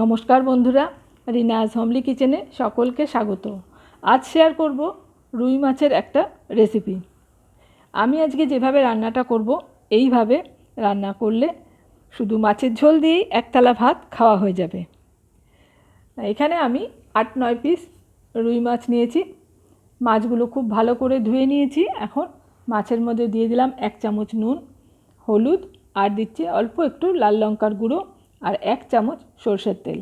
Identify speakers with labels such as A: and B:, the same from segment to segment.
A: নমস্কার বন্ধুরা, রিনাজ হোমলি কিচেনে সকলকে স্বাগত। আজ শেয়ার করব রুই মাছের একটা রেসিপি আমি আজকে যেভাবে রান্নাটা করব, এইভাবে রান্না করলে শুধু মাছের ঝোল দিয়েই একতলা ভাত খাওয়া হয়ে যাবে। এখানে আমি আট নয় পিস রুই মাছ নিয়েছি। মাছগুলো খুব ভালো করে ধুয়ে নিয়েছি। এখন মাছের মধ্যে দিয়ে দিলাম এক চামচ নুন, হলুদ, আর দিচ্ছি অল্প একটু লাল লঙ্কার গুঁড়ো। আর এক চামচ সর্ষের তেল।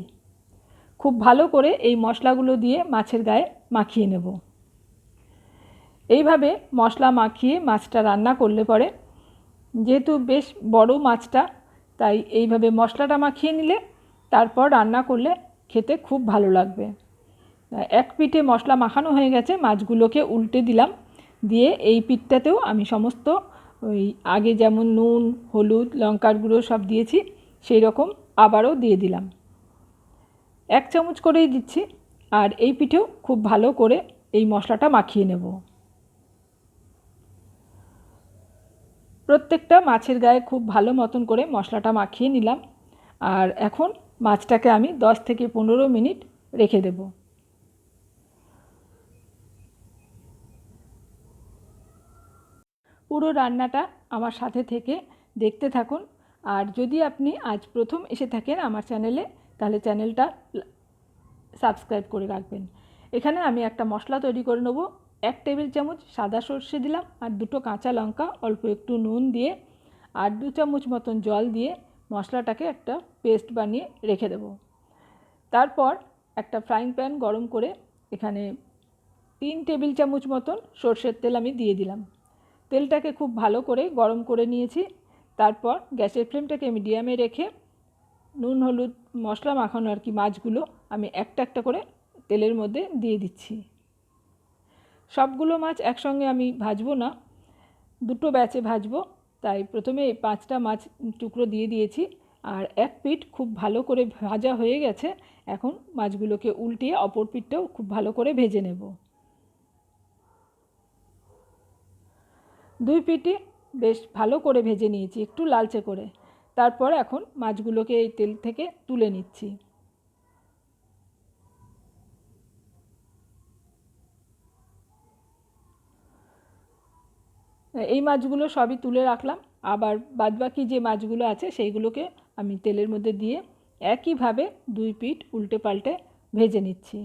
A: খুব ভালো করে এই মশলাগুলো দিয়ে মাছের গায়ে মাখিয়ে নেব। এইভাবে মশলা মাখিয়ে মাছটা রান্না করলে পরে, যেহেতু বেশ বড় মাছটা, তাই এইভাবে মশলাটা মাখিয়ে নিলে তারপর রান্না করলে খেতে খুব ভালো লাগবে। এক পিঠে মশলা মাখানো হয়ে গেছে, মাছগুলোকে উল্টে দিলাম। দিয়ে এই পিঠটাতেও আমি সমস্ত ওই আগে যেমন নুন, হলুদ, লঙ্কার গুঁড়ো সব দিয়েছি সেই রকম আবারও দিয়ে দিলাম। এক চামচ করেই দিচ্ছি, আর এই পিঠেও খুব ভালো করে এই মশলাটা মাখিয়ে নেব। প্রত্যেকটা মাছের গায়ে খুব ভালো মতন করে মশলাটা মাখিয়ে নিলাম, আর এখন মাছটাকে আমি দশ থেকে পনেরো মিনিট রেখে দেব। পুরো রান্নাটা আমার সাথে থেকে দেখতে থাকুন আর যদি আপনি আজ প্রথম এসে থাকেন আমার চ্যানেলে, তাহলে চ্যানেলটা সাবস্ক্রাইব করে রাখবেন। এখানে আমি একটা মশলা তৈরি করে নেব। এক টেবিল চামচ সাদা সর্ষে দিলাম আর দুটো কাঁচা লঙ্কা, অল্প একটু নুন দিয়ে আর দু চামচ মতন জল দিয়ে মশলাটাকে একটা পেস্ট বানিয়ে রেখে দেব। তারপর একটা ফ্রাইং প্যান গরম করে এখানে তিন টেবিল চামচ মতন সর্ষের তেল আমি দিয়ে দিলাম। তেলটাকে খুব ভালো করে গরম করে নিয়েছি। তারপর গ্যাসের ফ্লেমটাকে মিডিয়ামে রেখে নুন, হলুদ, মশলা মাখানো আর কি মাছগুলো আমি একটা একটা করে তেলের মধ্যে দিয়ে দিচ্ছি। সবগুলো মাছ একসঙ্গে আমি ভাজবো না, দুটো ব্যাচে ভাজবো। তাই প্রথমে পাঁচটা মাছ টুকরো দিয়ে দিয়েছি আর এক পিঠ খুব ভালো করে ভাজা হয়ে গেছে। এখন মাছগুলোকে উল্টিয়ে অপর পিঠটাও খুব ভালো করে ভেজে নেব। দুই পিঠে বেশ ভালো করে ভেজে নিয়েছি, একটু লালচে করে। তারপর এখন মাছগুলোকে এই তেল থেকে তুলে নিচ্ছি। এই মাছগুলো সবই তুলে রাখলাম। আবার বাদবাকি যে মাছগুলো আছে, সেইগুলোকে আমি তেলের মধ্যে দিয়ে একইভাবে দুই পিঠ উল্টে পাল্টে ভেজে নিচ্ছি।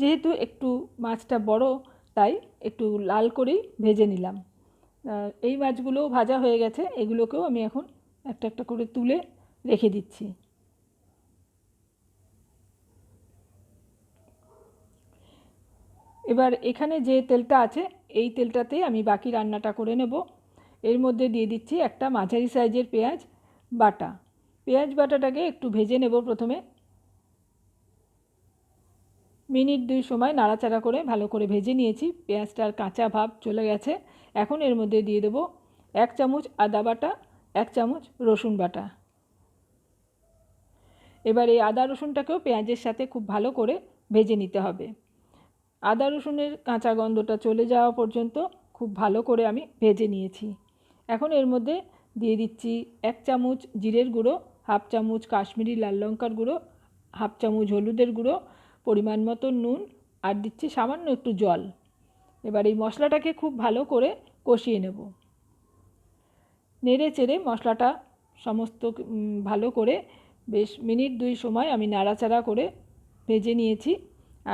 A: যেহেতু একটু মাছটা বড়, তাই একটু লাল করেই ভেজে নিলাম। এই মাছগুলোও ভাজা হয়ে গেছে, এগুলোকেও আমি এখন একটা একটা করে তুলে রেখে দিচ্ছি। এবার এখানে যে তেলটা আছে, এই তেলটাতেই আমি বাকি রান্নাটা করে নেব। এর মধ্যে দিয়ে দিচ্ছি একটা মাঝারি সাইজের পেঁয়াজ বাটা। পেঁয়াজ বাটাটাকে একটু ভেজে নেব প্রথমে। মিনিট দুই সময় নাড়াচাড়া করে ভালো করে ভেজে নিয়েছি। পেঁয়াজটার কাঁচা ভাব চলে গেছে। এখন এর মধ্যে দিয়ে দেবো এক চামচ আদা বাটা, এক চামচ রসুন বাটা। এবার এই আদা রসুনটাকেও পেঁয়াজের সাথে খুব ভালো করে ভেজে নিতে হবে। আদা রসুনের কাঁচা গন্ধটা চলে যাওয়া পর্যন্ত খুব ভালো করে আমি ভেজে নিয়েছি। এখন এর মধ্যে দিয়ে দিচ্ছি এক চামচ জিরের গুঁড়ো, হাফ চামচ কাশ্মীরি লাল লঙ্কার গুঁড়ো, হাফ চামচ হলুদের গুঁড়ো পরিমাণ মতো নুন আর দিচ্ছি সামান্য একটু জল। এবার এই মশলাটাকে খুব ভালো করে কষিয়ে নেব। নেড়ে চেড়ে মশলাটা সমস্ত ভালো করে বেশ মিনিট দুই সময় আমি নাড়াচাড়া করে ভেজে নিয়েছি।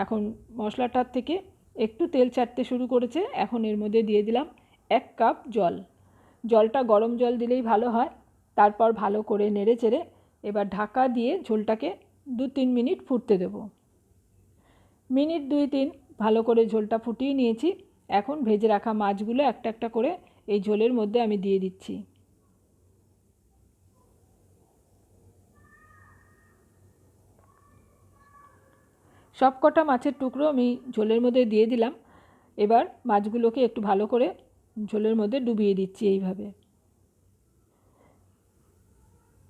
A: এখন মশলাটার থেকে একটু তেল ছাড়তে শুরু করেছে। এখন এর মধ্যে দিয়ে দিলাম এক কাপ জল। জলটা গরম জল দিলেই ভালো হয়। তারপর ভালো করে নেড়ে চেড়ে এবার ঢাকা দিয়ে ঝোলটাকে দু তিন মিনিট ফুটতে দেবো। মিনিট দুই তিন ভালো করে ঝোলটা ফুটিয়ে নিয়েছি। এখন ভেজে রাখা মাছগুলো একটা একটা করে এই ঝোলের মধ্যে আমি দিয়ে দিচ্ছি। সব কটা মাছের টুকরো আমি ঝোলের মধ্যে দিয়ে দিলাম। এবার মাছগুলোকে একটু ভালো করে ঝোলের মধ্যে ডুবিয়ে দিচ্ছি এইভাবে।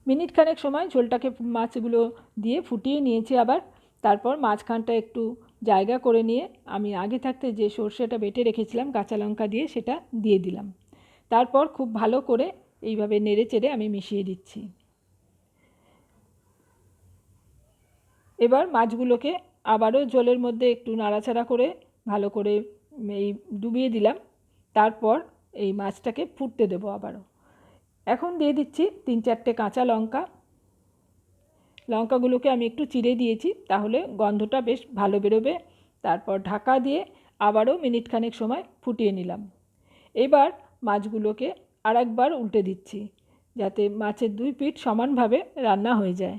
A: মিনিট খানেক সময় ঝোলটাকে মাছগুলো দিয়ে ফুটিয়ে নিয়েছি আবার। তারপর মাঝখানটা একটু জায়গা করে নিয়ে আমি আগে থাকতে যে সর্ষেটা বেটে রেখেছিলাম কাঁচা লঙ্কা দিয়ে সেটা দিয়ে দিলাম। তারপর খুব ভালো করে এইভাবে নেড়ে চেড়ে আমি মিশিয়ে দিচ্ছি। এবার মাছগুলোকে আবারও জলের মধ্যে একটু নাড়াচাড়া করে ভালো করে এই ডুবিয়ে দিলাম। তারপর এই মাছটাকে ফুটতে দেবো আবারও। এখন দিয়ে দিচ্ছি তিন চারটে কাঁচা লঙ্কা। লঙ্কাগুলোকে আমি একটু চিড়ে দিয়েছি, তাহলে গন্ধটা বেশ ভালো বেরোবে। তারপর ঢাকা দিয়ে আবারও মিনিট খানেক সময় ফুটিয়ে নিলাম। এবার মাছগুলোকে আরেকবার উল্টে দিচ্ছি, যাতে মাছের দুই পিঠ সমানভাবে রান্না হয়ে যায়।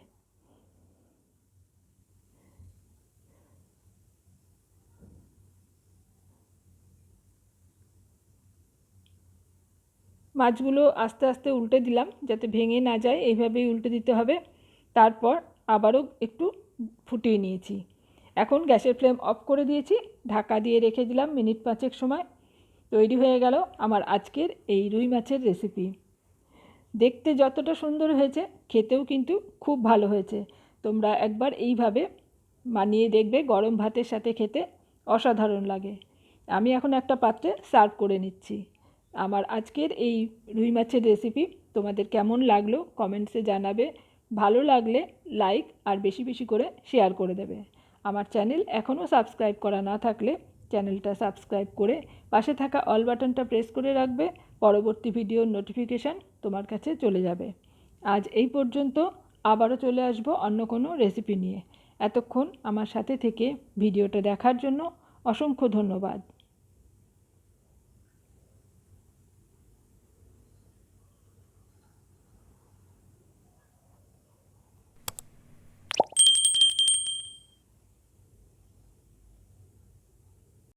A: মাছগুলো আস্তে আস্তে উল্টে দিলাম, যাতে ভেঙে না যায়। এইভাবেই উল্টে দিতে হবে। তারপর আবারও একটু ফুটিয়ে নিয়েছি। এখন গ্যাসের ফ্লেম অফ করে দিয়েছি, ঢাকা দিয়ে রেখে দিলাম মিনিট পাঁচেক সময়। তৈরি হয়ে গেল আমার আজকের এই রুই মাছের রেসিপি দেখতে যতটা সুন্দর হয়েছে, খেতেও কিন্তু খুব ভালো হয়েছে। তোমরা একবার এইভাবে মানিয়ে দেখবে, গরম ভাতের সাথে খেতে অসাধারণ লাগে। আমি এখন একটা পাত্রে সার্ভ করে নিচ্ছি। আমার আজকের এই রুই মাছের রেসিপি তোমাদের কেমন লাগল কমেন্টসে জানাবে। ভালো লাগলে লাইক আর বেশি বেশি করে শেয়ার করে দেবে। আমার চ্যানেল এখনও সাবস্ক্রাইব করা না থাকলে চ্যানেলটা সাবস্ক্রাইব করে পাশে থাকা অল বাটনটা প্রেস করে রাখবে, পরবর্তী ভিডিওর নোটিফিকেশান তোমার কাছে চলে যাবে। আজ এই পর্যন্ত আবারও চলে আসব অন্য কোনো রেসিপি নিয়ে। এতক্ষণ আমার সাথে থেকে ভিডিওটা দেখার জন্য অসংখ্য ধন্যবাদ।